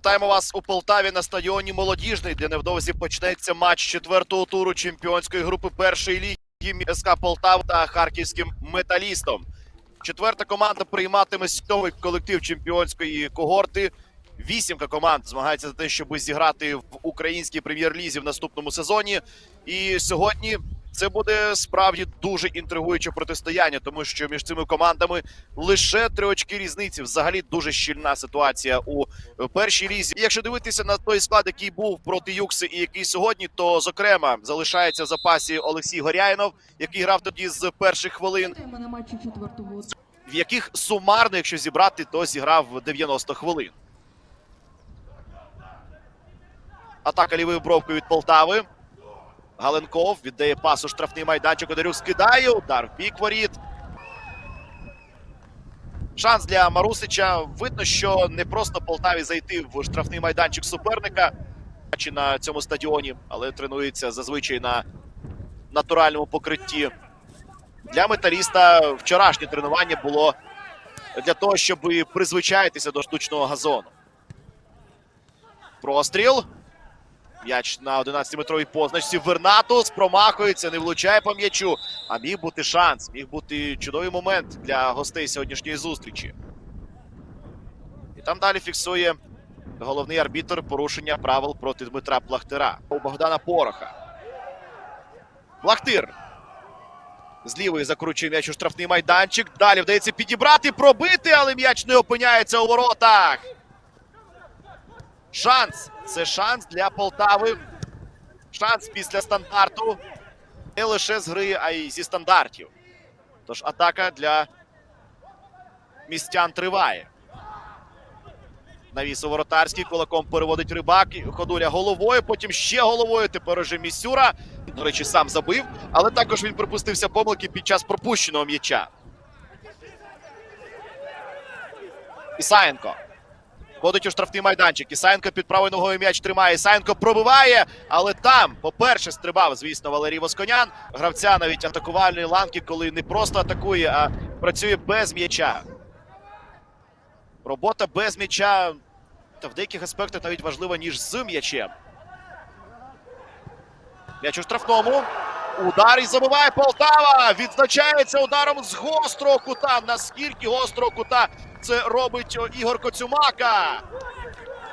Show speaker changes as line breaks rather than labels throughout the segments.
Вітаємо вас у Полтаві на стадіоні Молодіжний, де невдовзі почнеться матч четвертого туру чемпіонської групи першої ліги СК Полтава та харківським металістом. Четверта команда прийматиме сьомий колектив чемпіонської когорти. Вісімка команд змагається за те, щоб зіграти в українській прем'єр-лізі в наступному сезоні. І сьогодні це буде справді дуже інтригуюче протистояння, тому що між цими командами лише три очки різниці. Взагалі дуже щільна ситуація у першій лізі. І якщо дивитися на той склад, який був проти Юкси і який сьогодні, то зокрема залишається в запасі Олексій Горяйнов, який грав тоді з перших хвилин, в яких сумарно, якщо зібрати, то зіграв 90 хвилин. Атака лівою бровкою від Полтави. Галенков віддає пас у штрафний майданчик. Одарюк скидає. Удар в бік воріт. Шанс для Марусича. Видно, що не просто Полтаві зайти в штрафний майданчик суперника чи на цьому стадіоні, але тренується зазвичай на натуральному покритті. Для металіста вчорашнє тренування було для того, щоб призвичаїтися до штучного газону. Простріл. М'яч на 11-метровій позначці. Вернатус промахується, не влучає по м'ячу. А міг бути шанс, міг бути чудовий момент для гостей сьогоднішньої зустрічі. І там далі фіксує головний арбітр порушення правил проти Дмитра Плахтира у Богдана Пороха. Плахтир. З лівої закручує м'яч у штрафний майданчик. Далі вдається підібрати, пробити, але м'яч не опиняється у воротах. Шанс. Це шанс для Полтави. Шанс після стандарту. Не лише з гри, а й зі стандартів. Тож атака для містян триває. Навіс воротарський кулаком переводить рибак. Ходуля головою, потім ще головою. Тепер уже Місюра. До речі, сам забив, але також він припустився помилки під час пропущеного м'яча. Ісаєнко. Входить у штрафний майданчик. Ісаєнко під правою ногою м'яч тримає. Ісаєнко пробиває, але там, по-перше, стрибав, звісно, Валерій Восконян. Гравця навіть атакувальної ланки, коли не просто атакує, а працює без м'яча. Робота без м'яча та в деяких аспектах навіть важлива, ніж з м'ячем. М'яч у штрафному. Удар і забиває Полтава. Відзначається ударом з гострого кута. Наскільки гострого кута це робить Ігор Коцюмака.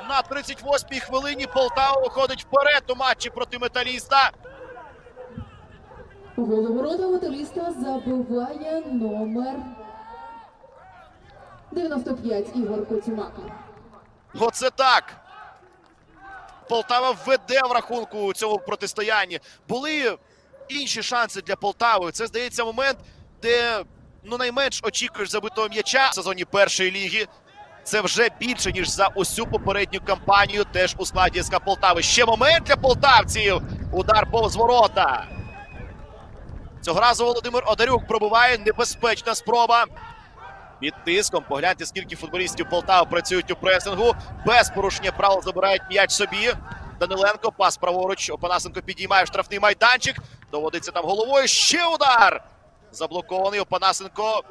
На 38-й хвилині Полтава виходить вперед у матчі проти металіста.
головорота металіста забиває номер 95 Ігор Коцюмака.
Оце так. Полтава веде в рахунку у цьому протистоянні. Були інші шанси для Полтави. Це здається момент, де ну найменш очікуєш забитого м'яча в сезоні першої ліги. Це вже більше ніж за усю попередню кампанію. Теж у складі СК Полтави. Ще момент для полтавців. Удар повз ворота. Цього разу Володимир Одарюк пробиває. Небезпечна спроба. Під тиском погляньте, скільки футболістів Полтави працюють у пресингу. Без порушення правил забирають м'яч собі. Даниленко пас праворуч. Опанасенко підіймає в штрафний майданчик. Доводиться там головою. Ще удар. Заблокований. Опанасенко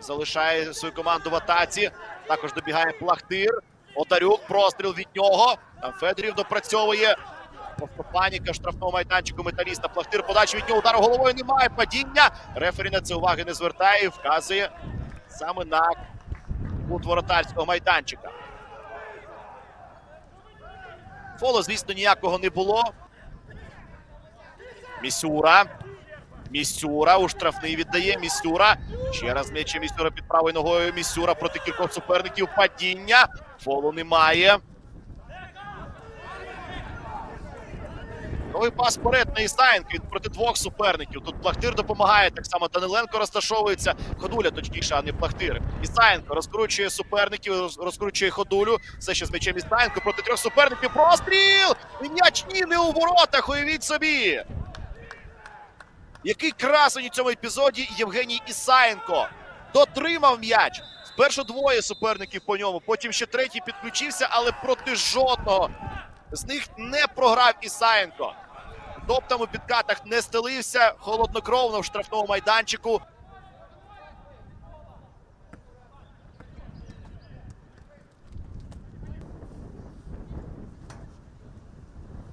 залишає свою команду в атаці. Також добігає Плахтир. Одарюк. Простріл від нього. Там Федорів допрацьовує. Паніка в штрафному майданчику металіста. Плахтир подачі від нього. Удару головою немає. Падіння. Рефері на це уваги не звертає і вказує саме на кут воротарського майданчика. Фоло, звісно, ніякого не було. Місюра. Місюра у штрафний віддає. Місюра. Ще раз м'яче Місюра під правою ногою. Місюра проти кількох суперників. Падіння. Фолу немає. Новий пас вперед на Ісаєнко. Він проти двох суперників. Тут Плахтир допомагає. Так само Даниленко розташовується. Ходуля, точніше, а не Плахтир. Ісаєнко розкручує суперників, розкручує ходулю. Все ще з м'ячем Ісаєнко проти трьох суперників. Простріл! М'яч не у воротах. Уявіть собі. Який красень у цьому епізоді Євгеній Ісаєнко. Дотримав м'яч. Спершу двоє суперників по ньому, потім ще третій підключився, але проти жодного з них не програв Ісаєнко. Топтом у підкатах не стелився холоднокровно в штрафному майданчику.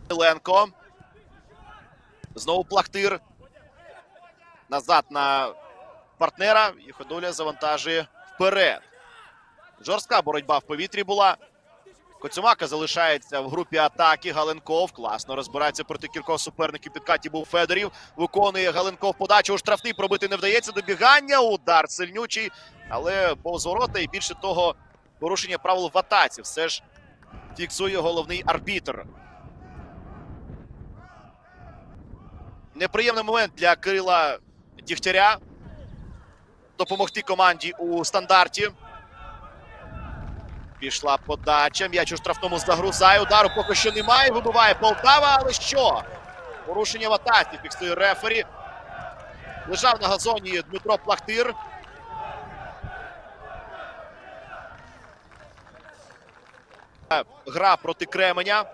Даниленко. Знову Плахтир. Назад на партнера. І Ходуля завантажує вперед. Жорстка боротьба в повітрі була. Коцюмака залишається в групі атаки. Галенков класно розбирається проти кількох суперників. Підкаті був Федорів. Виконує Галенков подачу у штрафний. Пробити не вдається. Добігання. Удар сильнючий. Але повз ворота і більше того, порушення правил в атаці. Все ж фіксує головний арбітр. Неприємний момент для Кирила Дігтяря. Допомогти команді у стандарті. Пішла подача. М'яч у штрафному загрузає. Удару поки що немає. Вибиває Полтава. Але що? Порушення в атаці. Фіксує рефері. Лежав на газоні Дмитро Плахтир. Гра проти Кременя.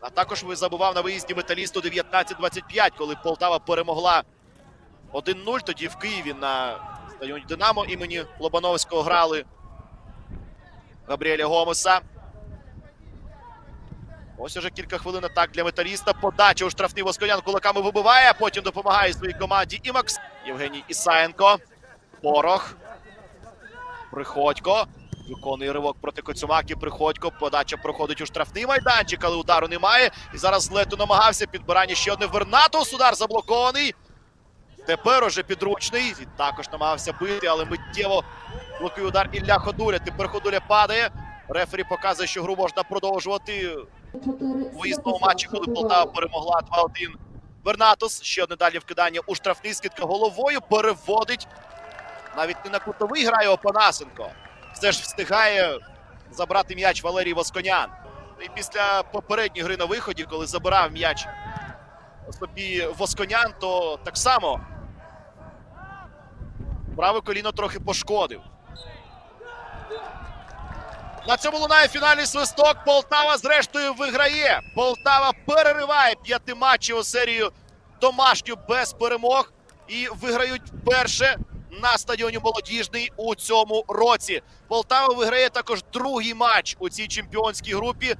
А також забував на виїзді металісту 19-25, коли Полтава перемогла 1-0. Тоді в Києві на стадіоні Динамо імені Лобановського грали Габріеля Гомеса. Ось уже кілька хвилин атак для металіста. Подача у штрафний Восконян кулаками вибиває, потім допомагає своїй команді і Макс Євгеній Ісаєнко. Порох. Приходько. Виконує ривок проти Коцюмаки. Приходько. Подача проходить у штрафний майданчик, але удару немає. І зараз Лету намагався. Підбирання ще одне Вернатус. Удар заблокований. Тепер уже підручний. Також намагався бити, але миттєво блокує удар Ілля Ходуля. Тепер Ходуля падає. Рефері показує, що гру можна продовжувати у виїзному матчі, коли Полтава перемогла 2-1. Вернатус. Ще одне далі вкидання у штрафний. Скидка головою переводить. Навіть не на кутовий грає Опанасенко. Все ж встигає забрати м'яч Валерій Восконян. І після попередньої гри на виході, коли забирав м'яч собі Восконян, то так само праве коліно трохи пошкодив. На цьому лунає фінальний свисток. Полтава зрештою виграє. Полтава перериває п'ятиматчеву серію домашню без перемог і виграють вперше на стадіоні молодіжний у цьому році. Полтава виграє також другий матч у цій чемпіонській групі.